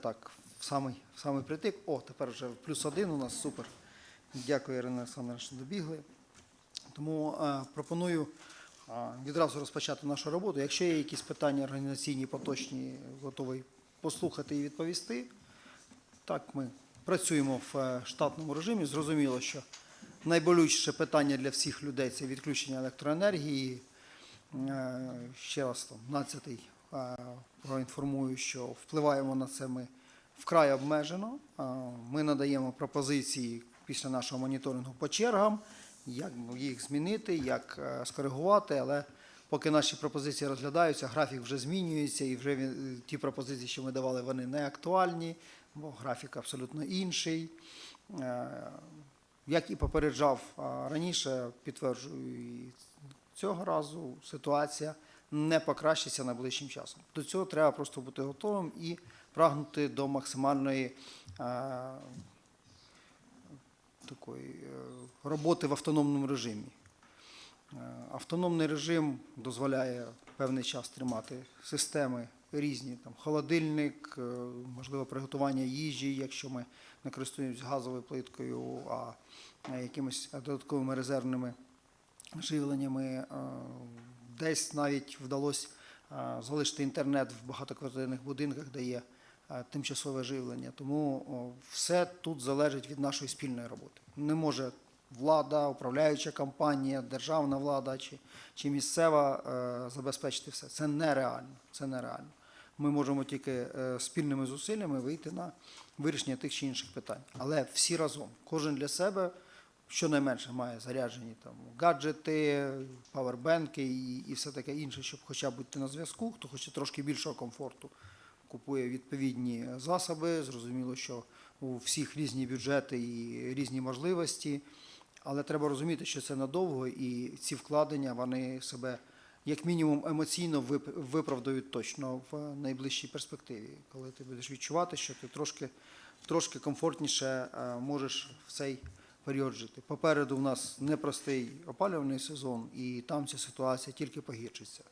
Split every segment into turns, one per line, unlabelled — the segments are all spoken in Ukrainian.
так в самий, в самий притик. О, тепер вже плюс один у нас супер. Дякую, Ірина Олександровна, що добігли. Тому е, пропоную е, відразу розпочати нашу роботу. Якщо є якісь питання організаційні, поточні, готовий послухати і відповісти. Так, ми працюємо в е, штатному режимі. Зрозуміло, що найболючіше питання для всіх людей це відключення електроенергії. Е, Ще раз там 12 проінформую, що впливаємо на це ми вкрай обмежено. Е, Ми надаємо пропозиції після нашого моніторингу по чергам, як їх змінити, як е, скоригувати, але поки наші пропозиції розглядаються, графік вже змінюється, і вже ті пропозиції, що ми давали, вони не актуальні, бо графік абсолютно інший. Е, Як і попереджав раніше, підтверджую цього разу ситуація не покращиться найближчим часом. До цього треба просто бути готовим і прагнути до максимальної е, такої е, роботи в автономному режимі. Е, Автономний режим дозволяє певний час тримати системи різні, там холодильник, можливо, приготування їжі, якщо ми не користуємося газовою плиткою, а якимись додатковими резервними живленнями. Десь навіть вдалося е, залишити інтернет в багатоквартирних будинках, де є е, тимчасове живлення. Тому все тут залежить від нашої спільної роботи. Не може влада, управляюча компанія, державна влада чи, чи місцева е, забезпечити все. Це нереально. Це нереально. Ми можемо тільки спільними зусиллями вийти на вирішення тих чи інших питань. Але всі разом, кожен для себе щонайменше має заряджені там гаджети, павербенки і, і все таке інше, щоб хоча б бути на зв'язку, хто хоче трошки більшого комфорту, купує відповідні засоби. Зрозуміло, що у всіх різні бюджети і різні можливості. Але треба розуміти, що це надовго, і ці вкладення вони себе як мінімум емоційно вип- виправдають точно в найближчій перспективі, коли ти будеш відчувати, що ти трошки, трошки комфортніше е, можеш в цей період. Попереду в нас непростий опалювальний сезон, і там ця ситуація тільки погіршиться.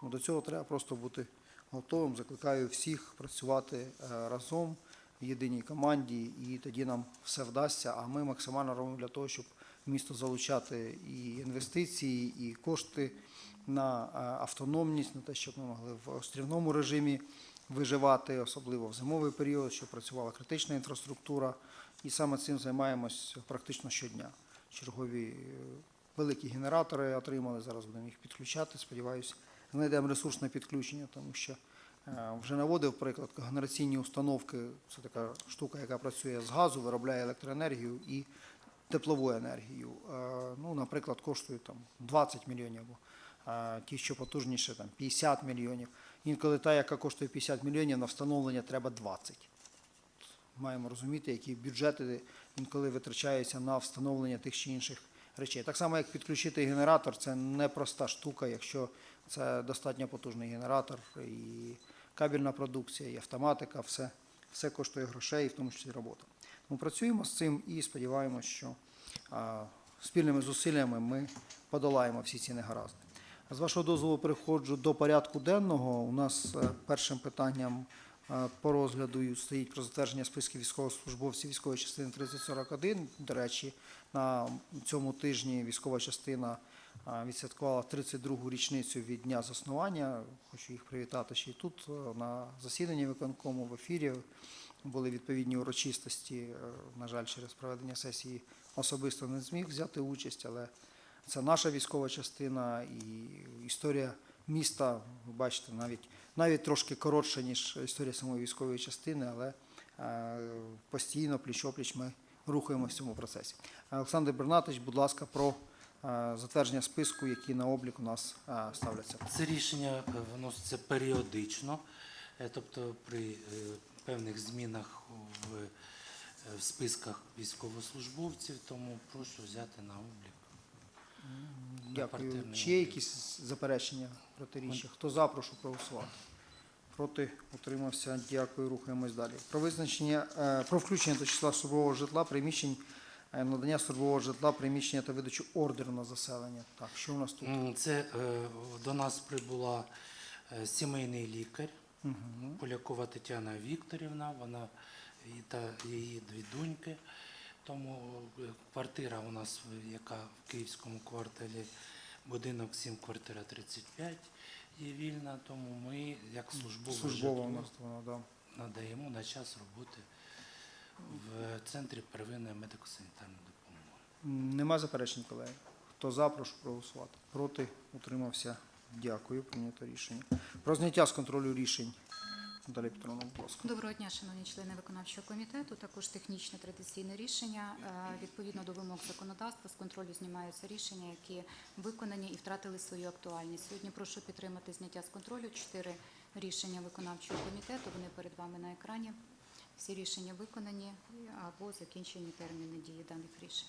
Тому до цього треба просто бути готовим. Закликаю всіх працювати е, разом в єдиній команді, і тоді нам все вдасться. А ми максимально робимо для того, щоб місто залучати і інвестиції, і кошти на е, автономність, на те, щоб ми могли в острівному режимі виживати, особливо в зимовий період, щоб працювала критична інфраструктура. І саме цим займаємось практично щодня. Чергові е, великі генератори отримали, зараз будемо їх підключати. Сподіваюся, знайдемо ресурсне підключення, тому що е, вже наводив приклад, генераційні установки це така штука, яка працює з газу, виробляє електроенергію і теплову енергію. Е, Ну, наприклад, коштує там 20 мільйонів, е, ті, що потужніше, там 50 мільйонів. Інколи та, яка коштує 50 мільйонів, на встановлення треба 20 маємо розуміти, які бюджети інколи витрачаються на встановлення тих чи інших речей. Так само, як підключити генератор, це непроста штука, якщо це достатньо потужний генератор, і кабельна продукція, і автоматика, все, все коштує грошей, в тому числі робота. Ми працюємо з цим і сподіваємося, що а, спільними зусиллями ми подолаємо всі ці негаразди. З вашого дозволу переходжу до порядку денного. У нас е, першим питанням по розгляду стоїть про затвердження списків військовослужбовців військової частини 3041. До речі, на цьому тижні військова частина відсвяткувала 32-гу річницю від дня заснування. Хочу їх привітати ще й тут, на засіданні виконкому в ефірі. Були відповідні урочистості. Е, На жаль, через проведення сесії особисто не зміг взяти участь, але це наша військова частина і історія міста, ви бачите, навіть, навіть трошки коротша, ніж історія самої військової частини, але е, постійно пліч-опліч ми рухаємося в цьому процесі. Олександр Бернатович, будь ласка, про е, затвердження списку, які на облік у нас е, ставляться.
Це рішення виноситься періодично, тобто при певних змінах в, в списках військовослужбовців, тому прошу взяти на облік.
Дякую. Чи є якісь заперечення протиріччя? Хто за, прошу проголосувати. Проти утримався. Дякую. Рухаємось далі. Про визначення е, про включення до числа службового житла приміщень, е, надання службового житла, приміщення та видачу ордеру на заселення. Так, що у нас тут?
Це е, до нас прибула сімейний лікар Полякова Тетяна Вікторівна, вона та її дві доньки. Тому е, квартира у нас, е, яка в київському кварталі, будинок 7, квартира 35 є вільна, тому ми, як службове
Службова у
житло,
нас вона, да.
надаємо на час роботи в центрі первинної медико-санітарної допомоги.
Нема заперечень, колеги. Хто за, прошу проголосувати. Проти, утримався. Дякую. Прийнято рішення. Про зняття з контролю рішень. Далі Петровна, будь ласка.
Доброго дня, шановні члени виконавчого комітету. Також технічне традиційне рішення. Е, Відповідно до вимог законодавства з контролю знімаються рішення, які виконані і втратили свою актуальність. Сьогодні прошу підтримати зняття з контролю. Чотири рішення виконавчого комітету. Вони перед вами на екрані. Всі рішення виконані або закінчені терміни дії даних рішень.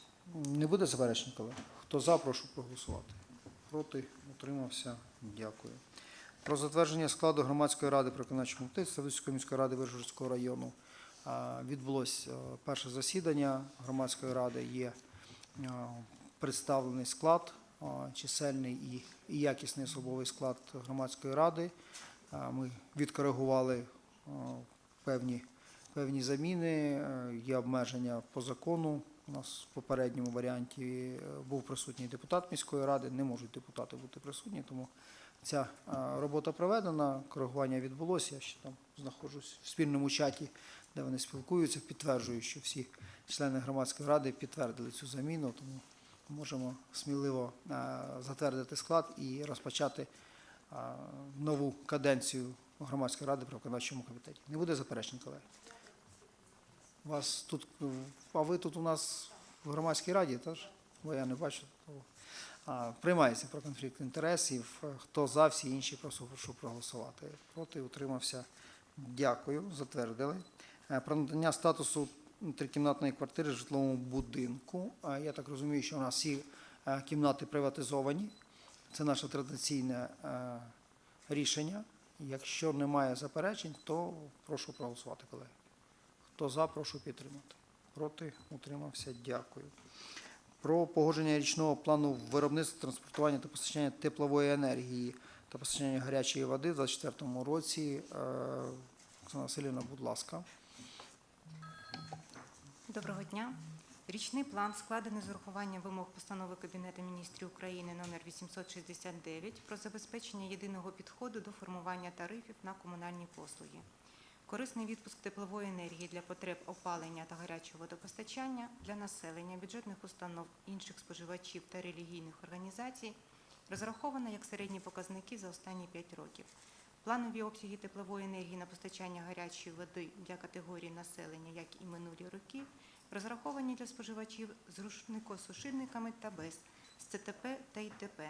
Не буде заперечень, колеги? Хто за, прошу проголосувати. Проти, утримався. Дякую. Про затвердження складу громадської ради при виконавчому комітеті Ставицької міської ради Вижгородського району а, відбулось е, перше засідання громадської ради. Є е, представлений склад, чисельний і, якісний особовий склад громадської ради. Ми відкоригували е, певні, певні заміни, е, є обмеження по закону. У нас в попередньому варіанті е, був присутній депутат міської ради, не можуть депутати бути присутні, тому ця робота проведена, коригування відбулося. Я ще там знаходжусь в спільному чаті, де вони спілкуються, підтверджую, що всі члени громадської ради підтвердили цю заміну, тому можемо сміливо затвердити склад і розпочати нову каденцію громадської ради при виконавчому комітеті. Не буде заперечень, колеги? Вас тут, а ви тут у нас в громадській раді, теж? Бо я не бачу. Приймається про конфлікт інтересів. Е, Хто за, всі інші, прошу, прошу проголосувати. Проти, утримався. Дякую, затвердили. Е, Про надання статусу трикімнатної квартири в житловому будинку. Я так розумію, що у нас всі е, кімнати приватизовані. Це наше традиційне е, рішення. Якщо немає заперечень, то прошу проголосувати, колеги. Хто за, прошу підтримати. Проти, утримався, дякую. Про погодження річного плану виробництва, транспортування та постачання теплової енергії та постачання гарячої води в 2024 році. Е, Оксана Васильівна, будь ласка.
Доброго дня. Річний план складений з урахуванням вимог постанови Кабінету міністрів України номер 869 про забезпечення єдиного підходу до формування тарифів на комунальні послуги. Корисний відпуск теплової енергії для потреб опалення та гарячого водопостачання для населення, бюджетних установ, інших споживачів та релігійних організацій розраховано як середні показники за останні 5 років. Планові обсяги теплової енергії на постачання гарячої води для категорії населення, як і минулі роки, розраховані для споживачів з рушникосушильниками та без з ЦТП та ІТП.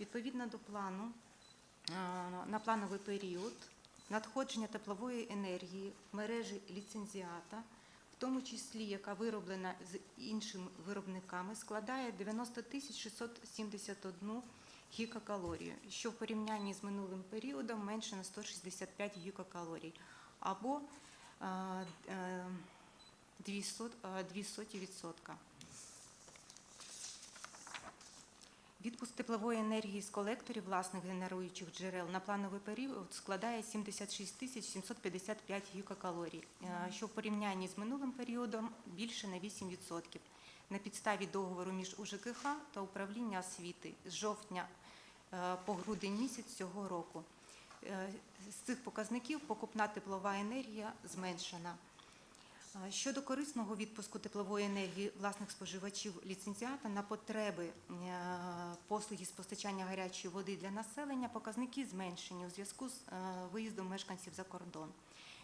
Відповідно до плану, е, на плановий період надходження теплової енергії в мережі ліцензіата, в тому числі яка вироблена з іншими виробниками, складає 90 тисяч 671 гігакалорію, що в порівнянні з минулим періодом менше на 165 гігакалорій, або е, е, 200 е, 200%. Відпуск теплової енергії з колекторів власних генеруючих джерел на плановий період складає 76 тисяч 755 гігакалорій, е, що в порівнянні з минулим періодом більше на 8%. На підставі договору між УЖКХ та управління освіти з жовтня е, по грудень місяць цього року. Е, З цих показників покупна теплова енергія зменшена. Щодо корисного відпуску теплової енергії власних споживачів ліцензіата на потреби е, послуги з постачання гарячої води для населення, показники зменшені у зв'язку з е, виїздом мешканців за кордон.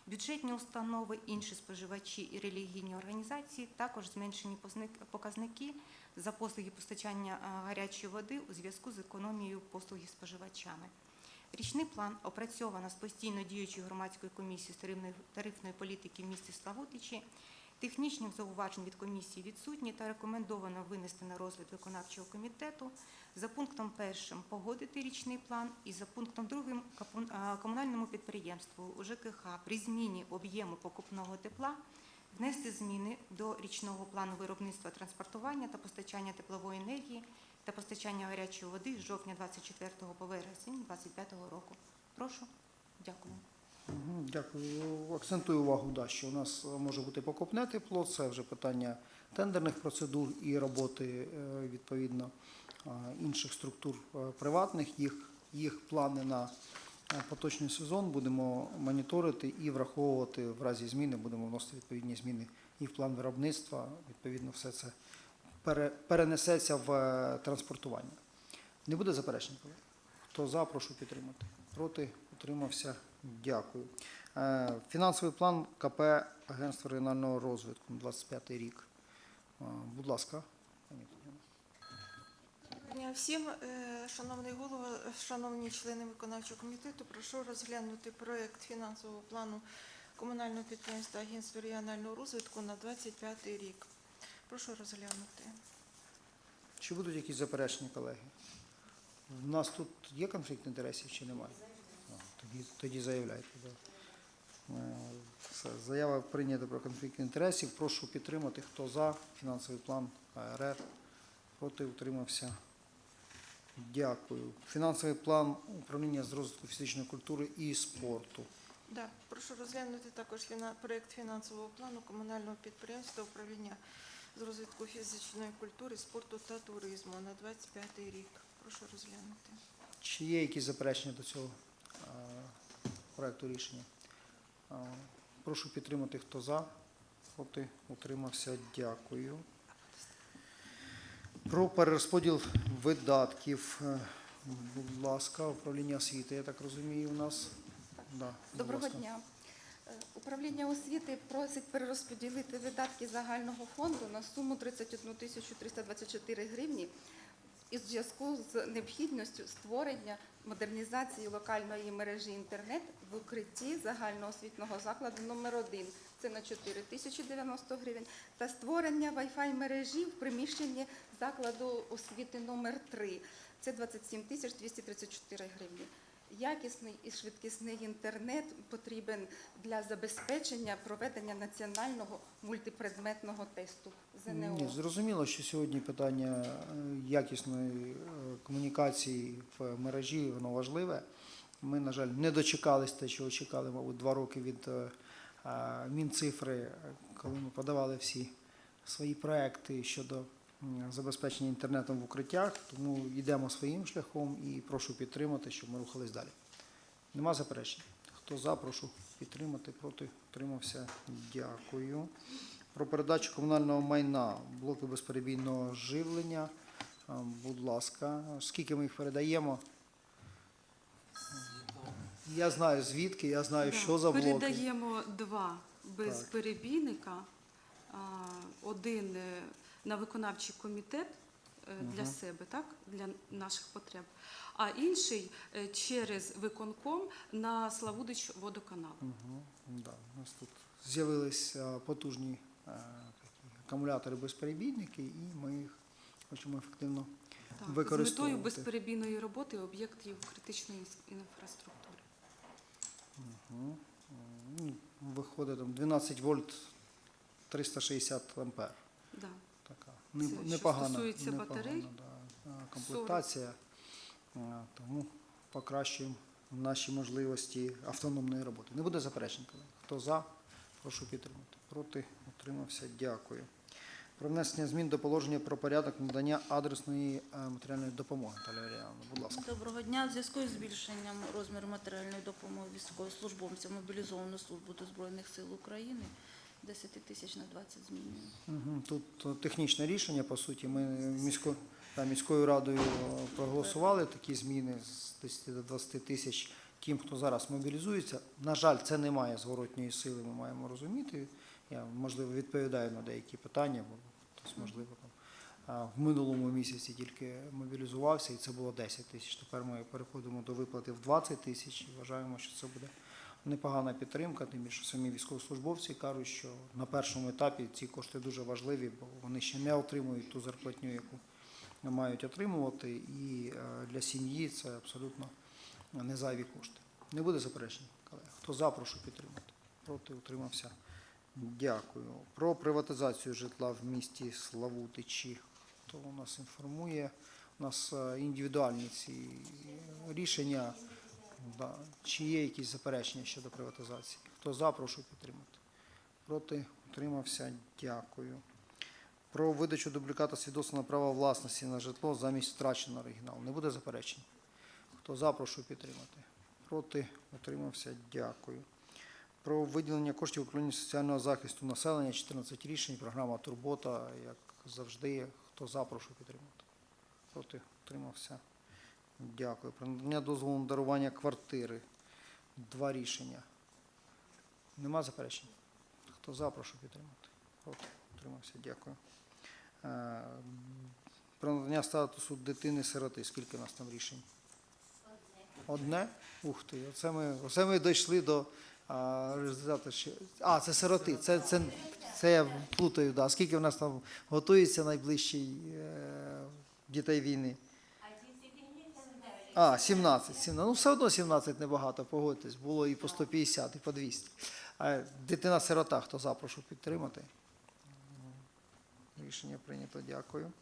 Бюджетні установи, інші споживачі і релігійні організації також зменшені показники за послуги постачання е, гарячої води у зв'язку з економією послуги споживачами. Річний план опрацьовано з постійно діючою громадською комісією з тарифної- політики в місті Славутичі. Технічних зауважень від комісії відсутні та рекомендовано винести на розгляд виконавчого комітету. За пунктом першим погодити річний план і за пунктом другим комунальному підприємству УЖКХ при зміні об'єму покупного тепла внести зміни до річного плану виробництва транспортування та постачання теплової енергії та постачання гарячої води з жовтня 24 по вересень 25 року. Прошу. Дякую.
Дякую. Акцентую увагу, да, що у нас е, може бути покупне тепло, це вже питання тендерних процедур і роботи е, відповідно інших структур е, приватних. Їх, їх плани на поточний сезон будемо моніторити і враховувати в разі зміни, будемо вносити відповідні зміни і в план виробництва. Відповідно, все це перенесеться в е, транспортування. Не буде заперечень, колеги? Хто за, прошу підтримати. Проти, утримався. Дякую. Е, Фінансовий план КП Агентства регіонального розвитку на 25 рік. Е, Будь ласка. пані Тетяно.
Доброго дня всім. Е, Шановний голово, шановні члени виконавчого комітету, прошу розглянути проект фінансового плану комунального підприємства Агентства регіонального розвитку на 25 рік. Прошу розглянути.
Чи будуть якісь заперечення, колеги? У нас тут є конфлікт інтересів чи немає? Тоді, тоді заявляйте. Е, Все, заява прийнята про конфлікт інтересів. Прошу підтримати. Хто за фінансовий план АРР? Проти утримався. Дякую. Фінансовий план управління з розвитку фізичної культури і спорту.
Да, прошу розглянути також проект фінансового плану комунального підприємства управління з розвитку фізичної культури, спорту та туризму на 25 рік. Прошу розглянути.
Чи є якісь заперечення до цього е, проекту рішення? Е, Прошу підтримати, хто за, проти, утримався. Дякую. Про перерозподіл видатків. Е, Будь ласка, управління освіти, я так розумію, у нас. Да,
Доброго
ласка.
дня. Е, Управління освіти просить перерозподілити видатки загального фонду на суму 31 тисячу 324 гривні із зв'язку з необхідністю створення модернізації локальної мережі інтернет в укритті загальноосвітнього закладу номер 1 це на 4 тисячі 90 гривень, та створення Wi-Fi мережі в приміщенні закладу освіти номер 3 це 27 тисяч 234 гривні. Якісний і швидкісний інтернет потрібен для забезпечення проведення національного мультипредметного тесту ЗНО.
Ні, зрозуміло, що сьогодні питання е, якісної е, комунікації в мережі воно важливе. Ми, на жаль, не дочекались те, чого чекали, мабуть, два роки від е, Мінцифри, коли ми подавали всі свої проекти щодо забезпечення інтернетом в укриттях. Тому йдемо своїм шляхом і прошу підтримати, щоб ми рухались далі. Нема заперечень. Хто за, прошу підтримати, проти утримався. Дякую. Про передачу комунального майна, блоки безперебійного живлення. Будь ласка, скільки ми їх передаємо? Я знаю звідки, я знаю, що за блоки.
Передаємо два
Так.
безперебійника, а, один е, на виконавчий комітет е, для
Мгм.
себе, так, для наших потреб, а інший е, через виконком на Славутич водоканал.
Угу, да. У нас тут з'явились а, потужні а, такі акумулятори-безперебійники, і ми їх хочемо ефективно
Так, з метою
використовувати.
безперебійної роботи об'єктів критичної інс- інфраструктури.
Виходить там 12 вольт 360 ампер.
Да.
Така не-
Це що стосується
непогана
батарей?
да, комплектація. А, Тому покращуємо наші можливості автономної роботи. Не буде заперечень. Хто за, прошу підтримати. Проти, утримався. Дякую. Про внесення змін до положення про порядок надання адресної е, матеріальної допомоги. Наталя Валеріановна, будь ласка.
Доброго дня. В зв'язку із збільшенням розміру матеріальної допомоги військовослужбовцям мобілізованої служби до Збройних сил України 10 тисяч на 20 змінюємо.
Тут е, технічне рішення, по суті. Ми місько, та, міською радою е, проголосували такі зміни з 10 до 20 тисяч тим, хто зараз мобілізується. На жаль, це не має зворотньої сили, ми маємо розуміти. Я, можливо, відповідаю на деякі питання, бо хтось, можливо, там, в минулому місяці тільки мобілізувався, і це було 10 тисяч. Тепер ми переходимо до виплати в 20 тисяч і вважаємо, що це буде непогана підтримка, тим більше самі військовослужбовці кажуть, що на першому етапі ці кошти дуже важливі, бо вони ще не отримують ту зарплатню, яку мають отримувати, і е, для сім'ї це абсолютно не зайві кошти. Не буде заперечень, колеги. Хто за, прошу підтримати. Проти утримався. Дякую. Про приватизацію житла в місті Славутичі. Хто у нас інформує? У нас е, індивідуальні ці рішення Да. Чи є якісь заперечення щодо приватизації? Хто за, прошу підтримати. Проти утримався. Дякую. Про видачу дубліката свідоцтва на право власності на житло замість втраченого оригіналу. Не буде заперечень? Хто за, прошу підтримати. Проти утримався. Дякую. Про виділення коштів управління соціального захисту населення 14 рішень, програма Турбота, як завжди. Хто за, прошу підтримати. Проти утримався. Дякую. Про надання дозволу на дарування квартири. Два рішення. Нема заперечень? Хто за, прошу підтримати. Проти утримався. Дякую. Е, Про надання статусу дитини-сироти. Скільки у нас там рішень? Одне? Ух ти, оце ми, оце ми дійшли до а, ще- А, це сироти. Це, це, це я плутаю. Да. Скільки в нас там готується найближчий е, дітей війни? А, 17. 17. Ну, все одно 17 небагато, погодьтесь. Було і по 150, і по 200. А дитина-сирота, хто за, прошу підтримати. Рішення прийнято, дякую.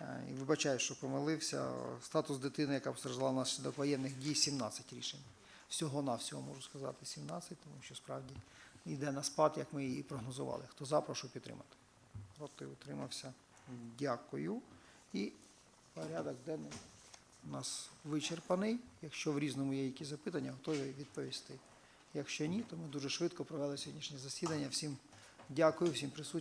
Е, І вибачаю, що помилився. Статус дитини, яка постраждала внаслідок воєнних дій, 17 рішень. Всього на всього можу сказати 17, тому що справді йде на спад, як ми і прогнозували. Хто за, прошу підтримати. Проти утримався. Дякую. І порядок денний у нас вичерпаний. Якщо в різному є якісь запитання, готові відповісти. Якщо ні, то ми дуже швидко провели сьогоднішнє засідання. Всім дякую, всім присутнім.